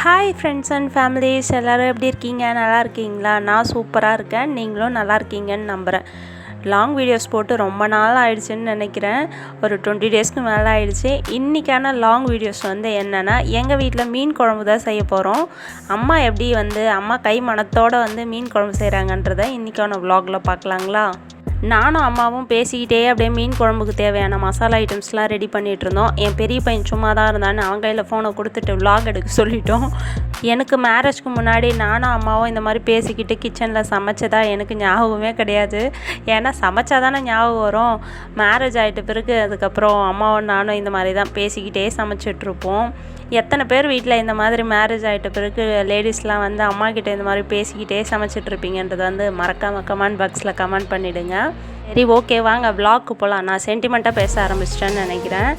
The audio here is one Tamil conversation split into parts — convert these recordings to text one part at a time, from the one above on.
ஹாய் ஃப்ரெண்ட்ஸ் அண்ட் ஃபேமிலிஸ் எல்லோரும் எப்படி இருக்கீங்க? நல்லா இருக்கீங்களா? நான் சூப்பராக இருக்கேன். நீங்களும் நல்லா இருக்கீங்கன்னு நம்புகிறேன் லாங் வீடியோஸ் போட்டு ரொம்ப நாள் ஆயிடுச்சுன்னு நினைக்கிறேன். ஒரு டுவெண்ட்டி டேஸ்க்கு மேலே ஆயிடுச்சு. இன்றைக்கான லாங் வீடியோஸ் வந்து என்னென்னா எங்கள் வீட்டில் மீன் குழம்பு தான் செய்ய போகிறோம் அம்மா எப்படி வந்து அம்மா கை மனத்தோடு வந்து மீன் குழம்பு செய்கிறாங்கன்றதை இன்றைக்கான வ்ளாகில் பார்க்கலாங்களா? நானும் அம்மாவும் பேசிக்கிட்டே அப்படியே மீன் குழம்புக்கு தேவையான மசாலா ஐட்டம்ஸ்லாம் ரெடி பண்ணிகிட்டு இருந்தோம். என் பெரிய பையன் சும்மா தான் இருந்தான்னு அவன் கையில் ஃபோனை கொடுத்துட்டு விலாக் எடுக்க சொல்லிட்டோம். எனக்கு மேரேஜ்க்கு முன்னாடி நானும் அம்மாவும் இந்த மாதிரி பேசிக்கிட்டு கிச்சனில் சமைச்சதா எனக்கு ஞாபகமே கிடையாது. ஏன்னா சமைச்சா தானே ஞாபகம் வரும். மேரேஜ் ஆகிட்ட பிறகு அதுக்கப்புறம் அம்மாவும் நானும் இந்த மாதிரி தான் பேசிக்கிட்டே சமைச்சிட்ருப்போம் எத்தனை பேர் வீட்டில் இந்த மாதிரி மேரேஜ் ஆகிட்ட பிறகு லேடிஸ்லாம் வந்து அம்மா கிட்டே இந்த மாதிரி பேசிக்கிட்டே சமைச்சிட்ருப்பீங்கன்றது வந்து மறக்காமல் கமெண்ட் பாக்ஸில் கமெண்ட் பண்ணிவிடுங்க சரி ஓகே வாங்க vlogக்கு போகலாம் நான் சென்டிமெண்ட்டாக பேச ஆரம்பிச்சிட்டேன்னு நினைக்கிறேன்.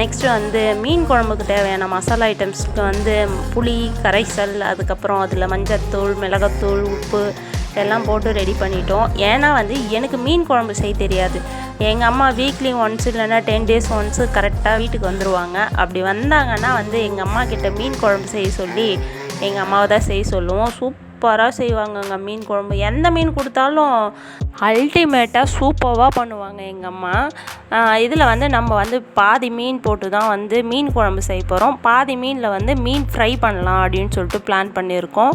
நெக்ஸ்ட்டு வந்து மீன் குழம்புக்கு தேவையான மசாலா ஐட்டம்ஸ்க்கு வந்து புளி கரைசல் அதுக்கப்புறம் அதில் மஞ்சத்தூள் மிளகாத்தூள் உப்பு எல்லாம் போட்டு ரெடி பண்ணிட்டோம். ஏன்னா வந்து எனக்கு மீன் குழம்பு செய்ய தெரியாது. எங்கள் அம்மா வீக்லி ஒன்ஸ் இல்லைன்னா டென் டேஸ் ஒன்ஸு கரெக்டாக வீட்டுக்கு வந்துடுவாங்க அப்படி வந்தாங்கன்னா வந்து எங்கள் அம்மா கிட்ட மீன் குழம்பு செய்ய சொல்லி எங்கள் அம்மாவை தான் செய்ய சொல்லுவோம். சூப் சூப்பராக செய்வாங்கங்க மீன் குழம்பு. எந்த மீன் கொடுத்தாலும் அல்டிமேட்டாக சூப்பராக பண்ணுவாங்க எங்கள் அம்மா. இதில் வந்து நம்ம வந்து பாதி மீன் போட்டு தான் வந்து மீன் குழம்பு செய்ய போகிறோம் பாதி மீனில் வந்து மீன் ஃப்ரை பண்ணலாம் அப்படின்னு சொல்லிட்டு பிளான் பண்ணியிருக்கோம்.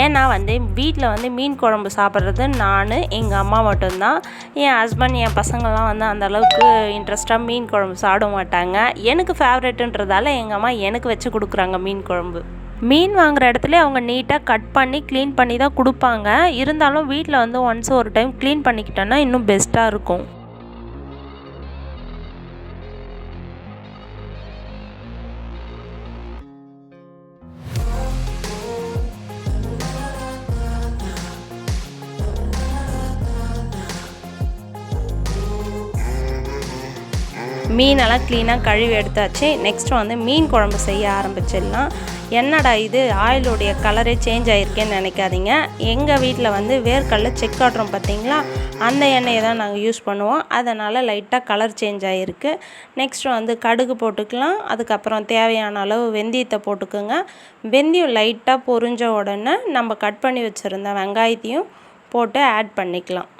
ஏன்னா வந்து வீட்டில் வந்து மீன் குழம்பு சாப்பிட்றது நான் எங்கள் அம்மா மட்டும்தான். என் ஹஸ்பண்ட் என் பசங்கள்லாம் வந்து அந்தளவுக்கு இன்ட்ரெஸ்ட்டாக மீன் குழம்பு சாப்பிட மாட்டாங்க. எனக்கு ஃபேவரெட்டுன்றதால எங்கள் அம்மா எனக்கு வச்சு கொடுக்குறாங்க மீன் குழம்பு. மீன் வாங்குற இடத்துல அவங்க நீட்டாக கட் பண்ணி க்ளீன் பண்ணி தான் கொடுப்பாங்க. இருந்தாலும் வீட்டில் வந்து ஒன்ஸ் ஒரு டைம் க்ளீன் பண்ணிக்கிட்டோன்னா இன்னும் பெஸ்ட்டாக இருக்கும். மீனெல்லாம் க்ளீனாக கழுவி எடுத்தாச்சு. நெக்ஸ்ட் வந்து மீன் குழம்பு செய்ய ஆரம்பிச்சிடலாம். என்னடா இது? ஆயிலுடைய கலரே சேஞ்ச் ஆகிருக்கேன்னு நினைக்காதீங்க. எங்கள் வீட்டில் வந்து வேர்க்கடல செக் ஆட்டுறோம் பார்த்தீங்களா? அந்த எண்ணெயை தான் நாங்கள் யூஸ் பண்ணுவோம். அதனால் லைட்டாக கலர் சேஞ்ச் ஆகிருக்கு நெக்ஸ்ட்டு வந்து கடுகு போட்டுக்கலாம். அதுக்கப்புறம் தேவையான அளவு வெந்தயத்தை போட்டுக்கோங்க. வெந்தயம் லைட்டாக பொரிஞ்ச உடனே நம்ம கட் பண்ணி வச்சுருந்த வெங்காயத்தையும் போட்டு ஆட் பண்ணிக்கலாம்.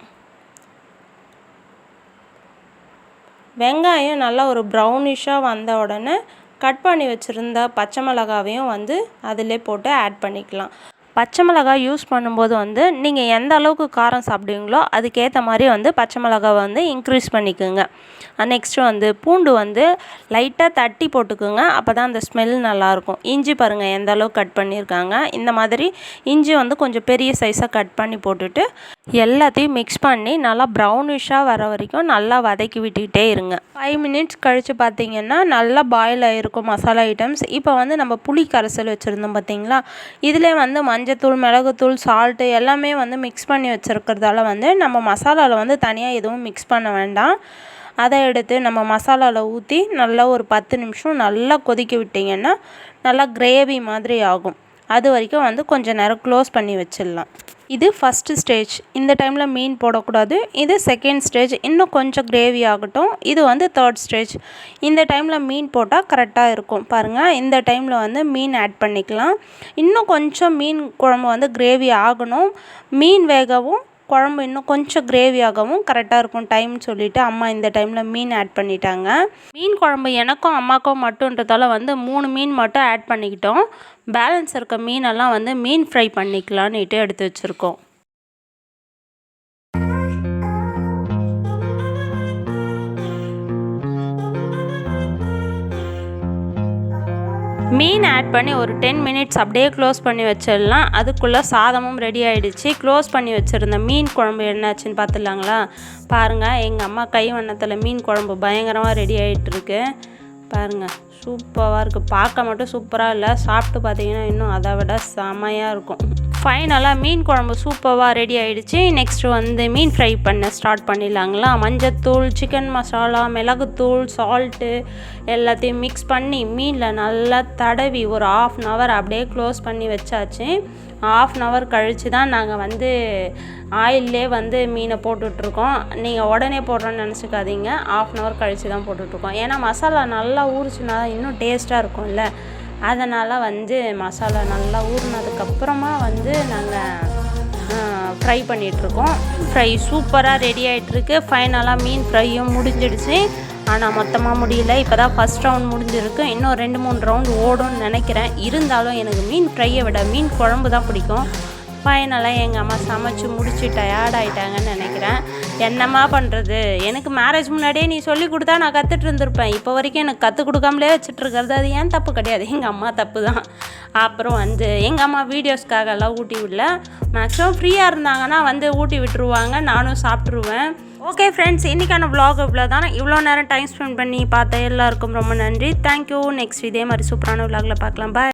வெங்காயம் நல்லா ஒரு ப்ரௌனிஷாக வந்த உடனே கட் பண்ணி வச்சுருந்த பச்சை மிளகாவையும் வந்து அதிலே போட்டு ஆட் பண்ணிக்கலாம். பச்சை மிளகாய் யூஸ் பண்ணும்போது வந்து நீங்கள் எந்த அளவுக்கு காரம் சாப்பிடுவீங்களோ அதுக்கேற்ற மாதிரி வந்து பச்சை மிளகாவை வந்து இன்க்ரீஸ் பண்ணிக்கோங்க. நெக்ஸ்ட்டு வந்து பூண்டு வந்து லைட்டாக தட்டி போட்டுக்கோங்க. அப்போ தான் அந்த ஸ்மெல் நல்லாயிருக்கும். இஞ்சி பாருங்கள் எந்த அளவுக்கு கட் பண்ணியிருக்காங்க. இந்த மாதிரி இஞ்சி வந்து கொஞ்சம் பெரிய சைஸாக கட் பண்ணி போட்டுட்டு எல்லாத்தையும் மிக்ஸ் பண்ணி நல்லா ப்ரௌனிஷாக வர வரைக்கும் நல்லா வதக்கி விட்டுக்கிட்டே இருங்க. ஃபைவ் மினிட்ஸ் கழித்து பார்த்தீங்கன்னா நல்லா பாயில் ஆகிருக்கும் மசாலா ஐட்டம்ஸ் இப்போ வந்து நம்ம புளி கரைசல் வச்சுருந்தோம் பார்த்தீங்களா இதில் வந்து மஞ்சத்தூள் மிளகுத்தூள் சால்ட்டு எல்லாமே வந்து மிக்ஸ் பண்ணி வச்சுருக்கிறதால வந்து நம்ம மசாலாவில் வந்து தனியாக எதுவும் மிக்ஸ் பண்ண வேண்டாம். அதை எடுத்து நம்ம மசாலாவில் ஊற்றி நல்லா ஒரு பத்து நிமிஷம் நல்லா கொதிக்க விட்டிங்கன்னா நல்லா கிரேவி மாதிரி ஆகும். அது வரைக்கும் வந்து கொஞ்சம் நேரம் க்ளோஸ் பண்ணி வச்சிடலாம். இது ஃபஸ்ட்டு ஸ்டேஜ் இந்த டைமில் மீன் போடக்கூடாது. இது செகண்ட் ஸ்டேஜ் இன்னும் கொஞ்சம் கிரேவி ஆகட்டும். இது வந்து தேர்ட் ஸ்டேஜ் இந்த டைமில் மீன் போட்டால் கரெக்டாக இருக்கும். பாருங்கள் இந்த டைமில் வந்து மீன் ஆட் பண்ணிக்கலாம். இன்னும் கொஞ்சம் மீன் குழம்பு வந்து கிரேவி ஆகணும். மீன் வேகவும் குழம்பு இன்னும் கொஞ்சம் கிரேவியாகவும் கரெக்டாக இருக்கும் டைம் சொல்லிவிட்டு அம்மா இந்த டைமில் மீன் ஆட் பண்ணிட்டாங்க. மீன் குழம்பு எனக்கும் அம்மாக்கும் மட்டுன்றதால வந்து மூணு மீன் மட்டும் ஆட் பண்ணிக்கிட்டோம். பேலன்ஸ் இருக்க மீனெல்லாம் வந்து மீன் ஃப்ரை பண்ணிக்கலான்னுட்டு எடுத்து வச்சுருக்கோம். ஆட் பண்ணி ஒரு டென் மினிட்ஸ் அப்படியே க்ளோஸ் பண்ணி வச்சிடலாம். அதுக்குள்ளே சாதமும் ரெடி ஆகிடுச்சு க்ளோஸ் பண்ணி வச்சுருந்த மீன் குழம்பு என்னாச்சுன்னு பார்த்துடலாங்களா பாருங்கள் எங்கள் அம்மா கை வண்ணத்தில் மீன் குழம்பு பயங்கரமாக ரெடி ஆகிட்டுருக்கு பாருங்கள் சூப்பராக இருக்குது பார்க்க மட்டும் சூப்பராக இல்லை சாப்பிட்டு பார்த்தீங்கன்னா இன்னும் அதை விட செமையாக இருக்கும். ஃபைனலாக மீன் குழம்பு சூப்பராக ரெடி ஆகிடுச்சு நெக்ஸ்ட்டு வந்து மீன் ஃப்ரை பண்ண ஸ்டார்ட் பண்ணிடலாங்களா? மஞ்சத்தூள் சிக்கன் மசாலா மிளகுத்தூள் சால்ட்டு எல்லாத்தையும் மிக்ஸ் பண்ணி மீனில் நல்லா தடவி ஒரு ஆஃப் அன் ஹவர் அப்படியே க்ளோஸ் பண்ணி வச்சாச்சு. ஆஃப் அன் ஹவர் கழித்து தான் நாங்கள் வந்து ஆயிலே வந்து மீனை போட்டுட்ருக்கோம். நீங்கள் உடனே போடுறோன்னு நினச்சிக்காதீங்க. ஆஃப் அன் ஹவர் கழித்து தான் போட்டுட்ருக்கோம். ஏன்னா மசாலா நல்லா ஊறிச்சுனா தான் இன்னும் டேஸ்ட்டாக இருக்கும்ல. அதனால் வந்து மசாலா நல்லா ஊறினதுக்கு அதுக்கப்புறமா வந்து நாங்கள் ஃப்ரை பண்ணிகிட்ருக்கோம் ஃப்ரை சூப்பராக ரெடி ஆகிட்டுருக்கு ஃபைனலாக மீன் ஃப்ரையும் முடிஞ்சிடுச்சு. ஆனால் மொத்தமாக முடியல. இப்போ தான் ஃபஸ்ட் ரவுண்ட் முடிஞ்சிருக்கு. இன்னும் ரெண்டு மூணு ரவுண்டு ஓடும்னு நினைக்கிறேன். இருந்தாலும் எனக்கு மீன் ஃப்ரையை விட மீன் குழம்பு தான் பிடிக்கும். ஃபைனலாக எங்கள் அம்மா சமைச்சு முடிச்சு டயர்ட் ஆகிட்டாங்கன்னு நினைக்கிறேன். என்னம்மா பண்ணுறது எனக்கு மேரேஜ் முன்னாடியே நீ சொல்லி கொடுத்தா நான் கற்றுட்டு இருந்திருப்பேன். இப்போ வரைக்கும் எனக்கு கற்றுக் கொடுக்காமலே வச்சுட்டுருக்கிறது. அது ஏன் தப்பு கிடையாது. எங்கள் அம்மா தப்பு தான். அப்புறம் வந்து எங்கள் அம்மா வீடியோஸ்க்காக எல்லாம் ஊட்டி விடல. மேக்ஸிமம் ஃப்ரீயாக இருந்தாங்கன்னா வந்து ஊட்டி விட்டுருவாங்க. நானும் சாப்பிட்ருவேன் ஓகே ஃப்ரெண்ட்ஸ் இன்றைக்கான விலாக் இவ்வளோ தான் இவ்வளோ நேரம் டைம் ஸ்பெண்ட் பண்ணி பார்த்த எல்லாருக்கும் ரொம்ப நன்றி. தேங்க்யூ நெக்ஸ்ட் இதே மாதிரி சூப்பரான விலாகில் பார்க்கலாம். பாய்